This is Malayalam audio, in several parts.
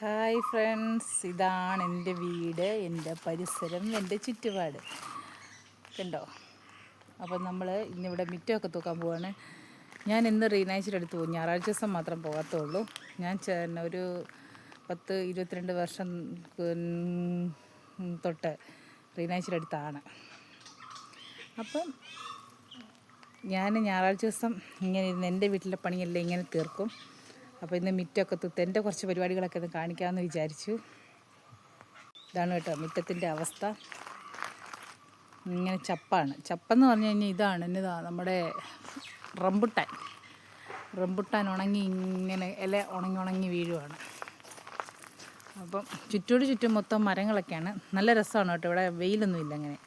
ഹായ് ഫ്രണ്ട്സ് ഇതാണ് എന്റെ വീട് എന്റെ പരിസരം എന്റെ ചുറ്റുപാട്. കണ്ടോ? അപ്പം നമ്മൾ ഇന്നിവിടെ മിറ്റമൊക്കെ തൂക്കാൻ പോവാണ്. ഞാൻ ഇന്ന് റീനാഴ്ചയുടെ അടുത്ത് പോകും ഞായറാഴ്ച ദിവസം മാത്രം പോകാത്തുള്ളൂ ഞാൻ ഒരു പത്ത് ഇരുപത്തിരണ്ട് വർഷം തൊട്ട് റീനാഴ്ചയുടെ അടുത്താണ്. അപ്പം ഞാൻ ഞായറാഴ്ച ദിവസം ഇങ്ങനെ ഇരുന്ന് എന്റെ വീട്ടിലെ പണിയെല്ലാം ഇങ്ങനെ തീർക്കും. അപ്പോൾ ഇന്ന് മിറ്റൊക്കെ തുത്ത് എന്റെ കുറച്ച് പരിപാടികളൊക്കെ ഒന്ന് കാണിക്കാമെന്ന് വിചാരിച്ചു. ഇതാണ് കേട്ടോ മിറ്റത്തിന്റെ അവസ്ഥ. ഇങ്ങനെ ചപ്പാണ്. ചപ്പെന്ന് പറഞ്ഞു കഴിഞ്ഞാൽ ഇതാണ്. എന്നതാ നമ്മുടെ റംബുട്ടാൻ. റംബുട്ടാൻ ഉണങ്ങി ഇങ്ങനെ ഇല ഉണങ്ങി ഉണങ്ങി വീഴുവാണ്. അപ്പം ചുറ്റോട് ചുറ്റും മൊത്തം മരങ്ങളൊക്കെയാണ്. നല്ല രസമാണ് കേട്ടോ. ഇവിടെ വെയിലൊന്നുമില്ല അങ്ങനെ.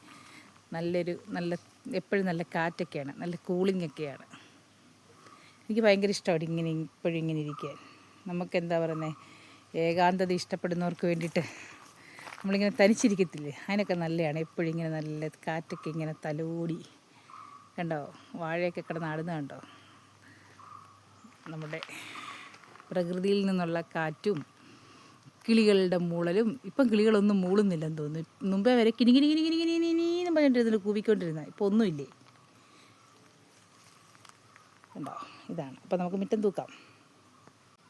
നല്ലൊരു നല്ല എപ്പോഴും നല്ല കാറ്റൊക്കെയാണ്. നല്ല കൂളിംഗ് ഒക്കെയാണ്. എനിക്ക് ഭയങ്കര ഇഷ്ടമാണ് ഇങ്ങനെ ഇപ്പോഴും ഇങ്ങനെ ഇരിക്കാൻ. നമുക്കെന്താ പറയുന്നത് ഏകാന്തത ഇഷ്ടപ്പെടുന്നവർക്ക് വേണ്ടിയിട്ട് നമ്മളിങ്ങനെ തനിച്ചിരിക്കത്തില്ലേ? അതിനൊക്കെ നല്ലതാണ്. എപ്പോഴും ഇങ്ങനെ നല്ല കാറ്റൊക്കെ ഇങ്ങനെ തലോടി. കണ്ടോ? വാഴയൊക്കെ കിടന്ന് കണ്ടോ? നമ്മുടെ പ്രകൃതിയിൽ നിന്നുള്ള കാറ്റും കിളികളുടെ മൂളലും. ഇപ്പം കിളികളൊന്നും മൂളുന്നില്ലെന്ന് തോന്നുന്നു. മുമ്പേ വരെ കിനി കിനി കിനി എന്ന് പറഞ്ഞിട്ട് ഇതിൽ കൂവിക്കൊണ്ടിരുന്ന. ഇപ്പോൾ ഒന്നുമില്ലേ? ഉണ്ടോ? ഇതാണ്. അപ്പോൾ നമുക്ക് മുറ്റം തൂക്കാം.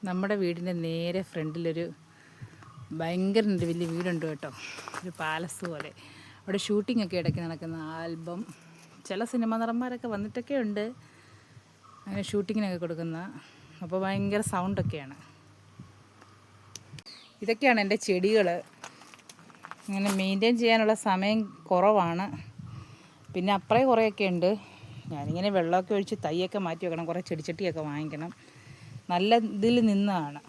നമ്മുടെ വീടിന്റെ നേരെ ഫ്രണ്ടിലൊരു ഭയങ്കര വലിയ വീടുണ്ട് കേട്ടോ. ഒരു പാലസ് പോലെ. അവിടെ ഷൂട്ടിംഗ് ഒക്കെ ഇടയ്ക്ക് നടക്കുന്ന ആൽബം. ചില സിനിമാ നടന്മാരൊക്കെ വന്നിട്ടൊക്കെ ഉണ്ട്. അങ്ങനെ ഷൂട്ടിങ്ങിനൊക്കെ കൊടുക്കുന്ന. അപ്പോൾ ഭയങ്കര സൗണ്ടൊക്കെയാണ്. ഇതൊക്കെയാണ് എന്റെ ചെടികൾ. ഇങ്ങനെ മെയിന്റെയിൻ ചെയ്യാനുള്ള സമയം കുറവാണ്. പിന്നെ അപ്പുറേ കുറേയൊക്കെ ഉണ്ട്. ഞാനിങ്ങനെ വെള്ളമൊക്കെ ഒഴിച്ച് തൈയൊക്കെ മാറ്റി വെക്കണം കുറേ ചെടിച്ചട്ടിയൊക്കെ വാങ്ങിക്കണം. നല്ല ഇതിൽ നിന്നാണ്.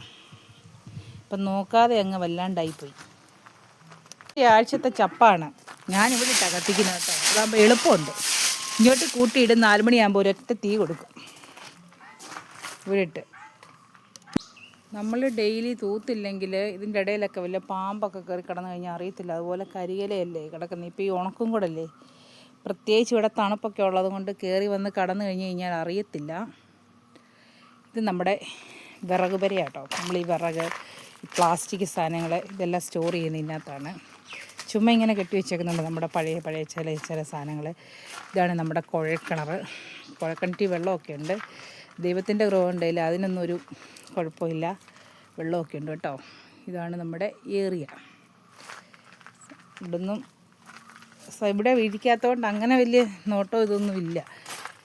ഇപ്പം നോക്കാതെ അങ്ങ് വല്ലാണ്ടായിപ്പോയി. ഈ ആഴ്ചത്തെ ചപ്പാണ് ഞാനിവിടെ തകർത്തിക്കുന്നത് കേട്ടോ. അതാകുമ്പോൾ എളുപ്പമുണ്ട്. ഇങ്ങോട്ട് നാല് നാലുമണിയാകുമ്പോൾ ഒരൊറ്റ തീ കൊടുക്കും. ഇവിടിട്ട്. നമ്മൾ ഡെയിലി തൂത്തില്ലെങ്കിൽ ഇതിന്റെ ഇടയിലൊക്കെ വല്ല പാമ്പൊക്കെ കയറി കിടന്നു കഴിഞ്ഞാൽ അറിയത്തില്ല. അതുപോലെ കരിയിലയല്ലേ കിടക്കുന്നത് ഇപ്പോൾ ഈ ഉണക്കും കൂടെ അല്ലേ പ്രത്യേകിച്ച് ഇവിടെ തണുപ്പൊക്കെ ഉള്ളത് കൊണ്ട് കയറി വന്ന് കടന്നു കഴിഞ്ഞ് കഴിഞ്ഞാൽ അറിയത്തില്ല. ഇത് നമ്മുടെ വിറക് പെരയാട്ടോ. നമ്മൾ ഈ വിറക് പ്ലാസ്റ്റിക് സാധനങ്ങൾ ഇതെല്ലാം സ്റ്റോർ ചെയ്യുന്നതിനകത്താണ്. ചുമ്മാ ഇങ്ങനെ കെട്ടി വെച്ചേക്കുന്നുണ്ട് നമ്മുടെ പഴയ പഴയ ചില ചില സാധനങ്ങൾ ഇതാണ് നമ്മുടെ കുഴൽക്കിണർ. കുഴക്കിണറ്റി വെള്ളമൊക്കെ ഉണ്ട്. ദൈവത്തിന്റെ ഗ്രഹം ഉണ്ടെങ്കിൽ അതിനൊന്നും ഒരു കുഴപ്പമില്ല. വെള്ളമൊക്കെ ഉണ്ട് കേട്ടോ. ഇതാണ് നമ്മുടെ ഏറിയ ഇവിടുന്നും ഇവിടെ വീഴിക്കാത്തതുകൊണ്ട് അങ്ങനെ വലിയ നോട്ടോ ഇതൊന്നും ഇല്ല.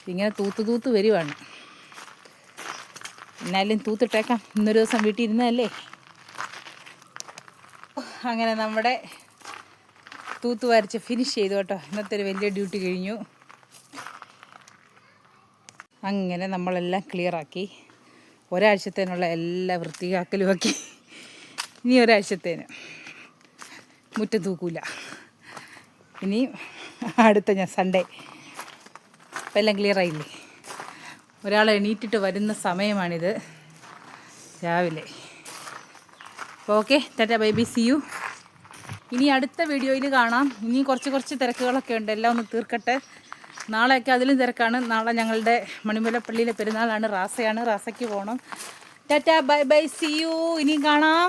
ഇങ്ങനെ തൂത്ത് തൂത്ത് വരുവാണ്. എന്നാലും തൂത്തിട്ടേക്കാം. ഇന്നൊരു ദിവസം വീട്ടിൽ ഇരുന്നതല്ലേ അങ്ങനെ നമ്മുടെ തൂത്ത് വരച്ച് ഫിനിഷ് ചെയ്തു കേട്ടോ. ഇന്നത്തെ ഒരു വലിയ ഡ്യൂട്ടി കഴിഞ്ഞു. അങ്ങനെ നമ്മളെല്ലാം ക്ലിയറാക്കി ഒരാഴ്ചത്തേനുള്ള എല്ലാ വൃത്തിയാക്കലും ആക്കി. ഇനി ഒരാഴ്ചത്തേന് മുറ്റം തൂക്കൂല. ഇനി അടുത്ത ഞാൻ സൺഡേ എല്ലാം ക്ലിയർ ആയില്ലേ? ഒരാൾ എണീറ്റിട്ട് വരുന്ന സമയമാണിത്. രാവിലെ. അപ്പോൾ okay tata bye bye see you ഇനി അടുത്ത വീഡിയോയിൽ കാണാം. ഇനി കുറച്ച് കുറച്ച് തിരക്കുകളൊക്കെ ഉണ്ട്. എല്ലാം ഒന്ന് തീർക്കട്ടെ. നാളെയൊക്കെ അതിലും തിരക്കാണ്. നാളെ ഞങ്ങളുടെ മണിമലപ്പള്ളിയിലെ പെരുന്നാളാണ്. റാസയാണ്. റാസയ്ക്ക് പോകണം tata bye bye see you ഇനിയും കാണാം.